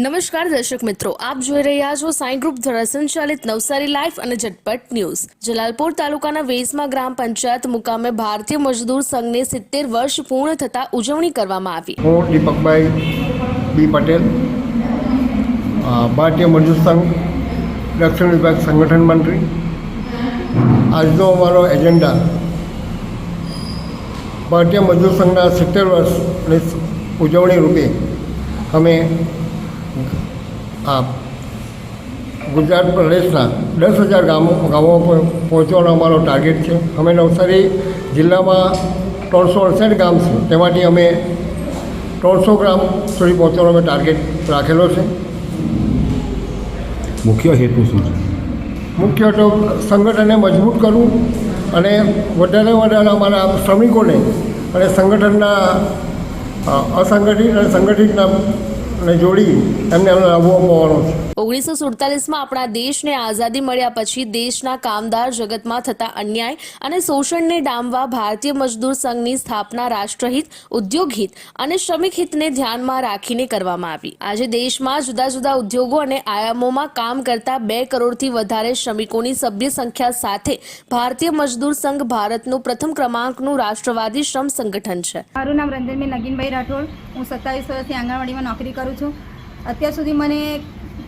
નમસ્કાર દર્શક મિત્રો, આપ જોઈ રહ્યા છો સાઈ ગ્રુપ દ્વારા સંચાલિત નવસારી લાઈફ અને ઝટપટ ન્યૂઝ. જલાલપોર તાલુકાના વેસમા ગ્રામ પંચાયત મુકામે ભારતીય મજદૂર સંઘને સિત્તેર વર્ષ પૂર્ણ થતા ઉજવણી કરવામાં આવી. હું દીપકભાઈ બી પટેલ ભારતીય મજદૂર સંઘ દક્ષિણ વિભાગ સંગઠન મંત્રી. આજનો અમારો એજન્ડા ભારતીય મજદૂર સંઘના સિત્તેર વર્ષની ઉજવણી રૂપે અમે આ ગુજરાત પ્રદેશના દસ હજાર ગામો ગામો પર પહોંચવાનો અમારો ટાર્ગેટ છે. અમે નવસારી જિલ્લામાં ત્રણસો અડસઠ ગામ છે. તેમાંથી અમે ત્રણસો ગ્રામ સુધી પહોંચવાનો અમે ટાર્ગેટ રાખેલો છે. મુખ્ય હેતુ શું છે? મુખ્ય તો સંગઠનને મજબૂત કરવું અને વધારે વધારે અમારા શ્રમિકોને અને સંગઠનના અસંગઠિત અને સંગઠિતના ને જોડી એમને લાભો અપાવવાનો છે. ઓગણીસો સુડતાલીસમાં આપણા દેશને આઝાદી મળ્યા પછી દેશના કામદાર જગતમાં થતા અન્યાય અને શોષણને ડામવા ભારતીય મજદૂર સંઘની સ્થાપના રાષ્ટ્રહિત ઉદ્યોગ હિત અને શ્રમિક હિતને ધ્યાનમાં રાખીને કરવામાં આવી. આજે દેશમાં જુદા જુદા ઉદ્યોગો અને આયામોમાં કામ કરતા બે કરોડથી વધારે શ્રમિકોની સભ્ય સંખ્યા સાથે ભારતીય મજદૂર સંઘ ભારતનું પ્રથમ ક્રમાંકનું રાષ્ટ્રવાદી શ્રમ સંગઠન છે. મારું નામ રંજનબેન નગીનભાઈ રાઠોડ. હું સત્તાવીસ વર્ષથી આંગણવાડીમાં નોકરી કરું છું. અત્યાર સુધી મને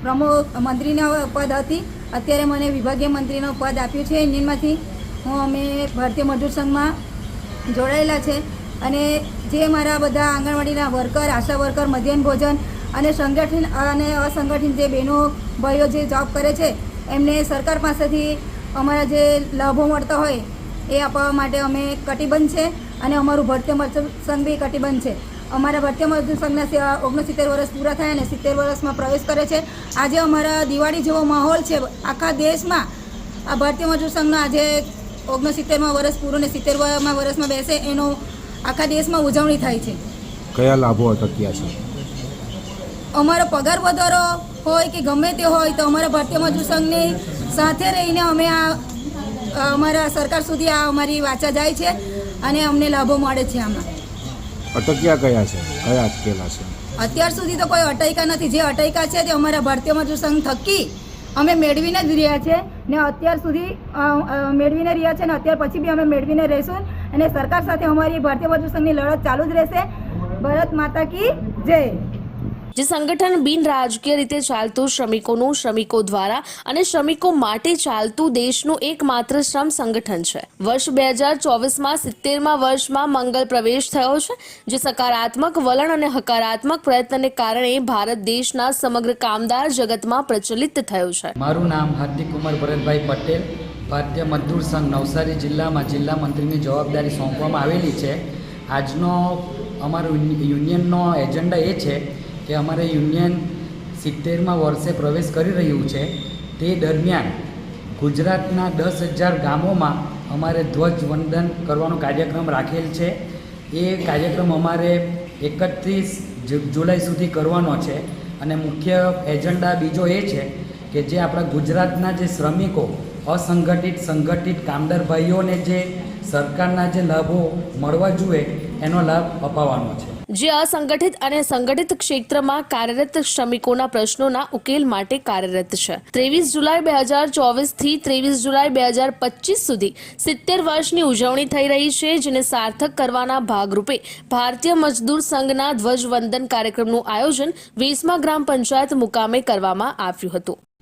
પ્રમુખ મંત્રીના પદ હતી. અત્યારે મને વિભાગીય મંત્રીનો પદ આપ્યું છે. ઇન્ડિયનમાંથી હું અમે ભારતીય મજૂર સંઘમાં જોડાયેલા છે. અને જે મારા બધા આંગણવાડીના વર્કર, આશા વર્કર, મધ્યાહન ભોજન અને સંગઠન, અને અસંગઠિત જે બહેનો, ભાઈઓ જે જોબ કરે છે, એમને સરકાર પાસેથી અમારા જે લાભો મળતા હોય એ આપવા માટે અમે કટિબંધ છે. અને અમારું ભારતીય મજૂર સંઘ બી કટિબંધ છે. અમારા ભારતીય મજદૂર સંઘના ઓગણસિત્તેર વર્ષ પૂરા થયા અને સિત્તેર વર્ષમાં પ્રવેશ કરે છે. આજે અમારા દિવાળી જેવો માહોલ છે. આખા દેશમાં આ ભારતીય મજદૂર સંઘનો આજે ઓગણસિત્તેરમાં વર્ષ પૂરું ને સિત્તેરમાં વર્ષમાં બેસે એનો આખા દેશમાં ઉજવણી થાય છે. કયા લાભો અટક્યા છે? અમારો પગાર વધારો હોય કે ગમે તે હોય તો અમારા ભારતીય મજદૂર સંઘની સાથે રહીને અમે આ આ અમારા સરકાર સુધી આ અમારી વાચા જાય છે અને અમને લાભો મળે છે આમાં. અટક્યા કયા છે? કયા અટકેલા છે? અત્યાર સુધી તો કોઈ અટૈકા નથી. જે અટૈકા છે તે અમારા ભારતીય મજૂર સંઘ થકી અમે મેળવીને જ રહ્યા છે ને અત્યાર સુધી મેળવીને રહ્યા છે ને અત્યાર પછી બી અમે મેળવીને રહીશું અને સરકાર સાથે અમારી ભારતીય મજૂર સંઘની લડત ચાલુ જ રહેશે. ભારત માતા કી જય. જે સંગઠન બિન રાજકીય રીતે ચાલતું શ્રમિકોનું શ્રમિકો દ્વારા અને શ્રમિકો માટે ચાલતું દેશનું એકમાત્ર શ્રમ સંગઠન છે. વર્ષ બે હજાર ચોવીસમાં સિત્તેરમાં વર્ષમાં મંગલ પ્રવેશ થયો છે, જે સકારાત્મક વલણ અને હકારાત્મક પ્રયત્નને કારણે ભારત દેશના સમગ્ર કામદાર જગતમાં પ્રચલિત થયો છે. મારું નામ હાર્દિક કુમાર ભરતભાઈ પટેલ, ભારતીય મજદૂર સંઘ નવસારી જિલ્લામાં જિલ્લા મંત્રીની જવાબદારી સોંપવામાં આવેલી છે. આજનો અમારો યુનિયનનો એજન્ડા એ છે કે અમારે યુનિયન સિત્તેરમાં વર્ષે પ્રવેશ કરી રહ્યું છે, તે દરમિયાન ગુજરાતના દસ હજાર ગામોમાં અમારે ધ્વજવંદન કરવાનો કાર્યક્રમ રાખેલ છે. એ કાર્યક્રમ અમારે એકત્રીસ જુલાઈ સુધી કરવાનો છે. અને મુખ્ય એજન્ડા બીજો એ છે કે જે આપણા ગુજરાતના જે શ્રમિકો, અસંગઠિત, સંગઠિત કામદાર ભાઈઓને જે સરકારના જે લાભો મળવા જોઈએ, એનો લાભ અપાવવાનો છે. જે અસંગઠિત અને સંગઠિત ક્ષેત્રમાં કાર્યરત શ્રમિકોના પ્રશ્નોના ઉકેલ માટે કાર્યરત છે. ત્રેવીસ જુલાઈ બે હજાર ચોવીસથી ત્રેવીસ જુલાઈ બે હજાર પચીસ સુધી સિત્તેર વર્ષની ઉજવણી થઈ રહી છે, જેને સાર્થક કરવાના ભાગરૂપે ભારતીય મજદૂર સંઘના ધ્વજવંદન કાર્યક્રમનું આયોજન વીસમા ગ્રામ પંચાયત મુકામે કરવામાં આવ્યું હતું.